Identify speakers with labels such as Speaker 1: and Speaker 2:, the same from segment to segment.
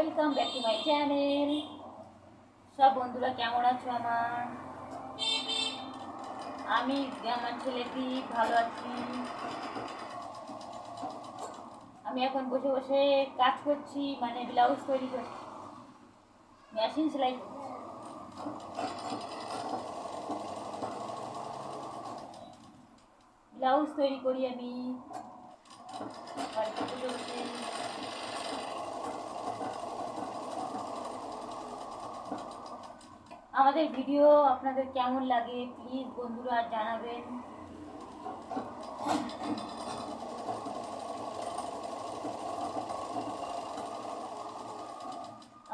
Speaker 1: Welcome back to my channel সব বন্ধুরা, কেমন আছো আমার? আমি আমার ছেলেটি ভালো আছি। আমি এখন বসে বসে কাজ করছি মানে ব্লাউজ তৈরি করছি। মেশিন সেলাই। ব্লাউজ তৈরি করি আমি। বসে। আমাদের ভিডিও আপনাদের কেমন লাগে? প্লিজ বন্ধুরা জানাবেন।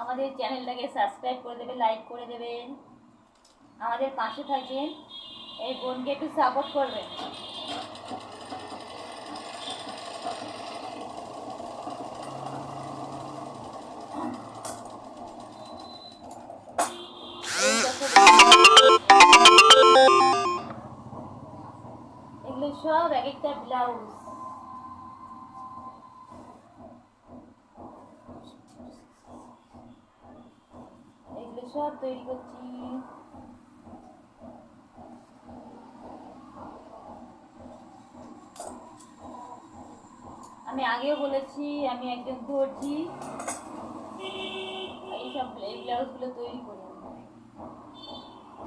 Speaker 1: আমাদের চ্যানেলটাকে সাবস্ক্রাইব করে দেবে লাইক করে দেবেন। আমাদের পাশে থাকবেন। এই বোনকে একটু সাপোর্ট করবেন। সব এক একটা ব্লাউজ এগুলো সব তৈরি করছি আমি আগেও বলেছি, আমি একজন দর্জি। এইসব এই ব্লাউজগুলো তৈরি করি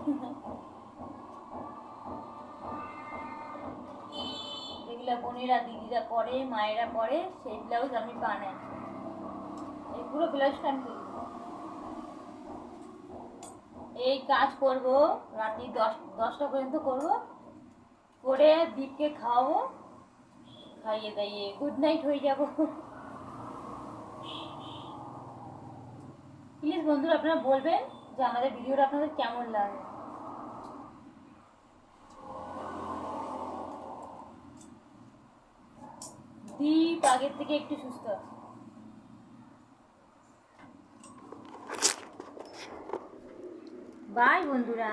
Speaker 1: যেগুলো বোনেরা, দিদিরা পরে, মায়েরা পরে, সেই ব্লাউজ আমি বানাই। এই পুরো ব্লাউজটা আমি এই কাজ করব, রাত্রি দশ, দশটা পর্যন্ত করব। করে দীপকে খাওয়াবো। খাইয়ে দাইয়ে গুড নাইট হয়ে যাব। প্লিজ বন্ধুরা, আপনারা বলবেন যে আমাদের ভিডিওটা আপনাদের কেমন লাগে? দীপ আগের থেকে একটু সুস্থ আছে। বাই বন্ধুরা।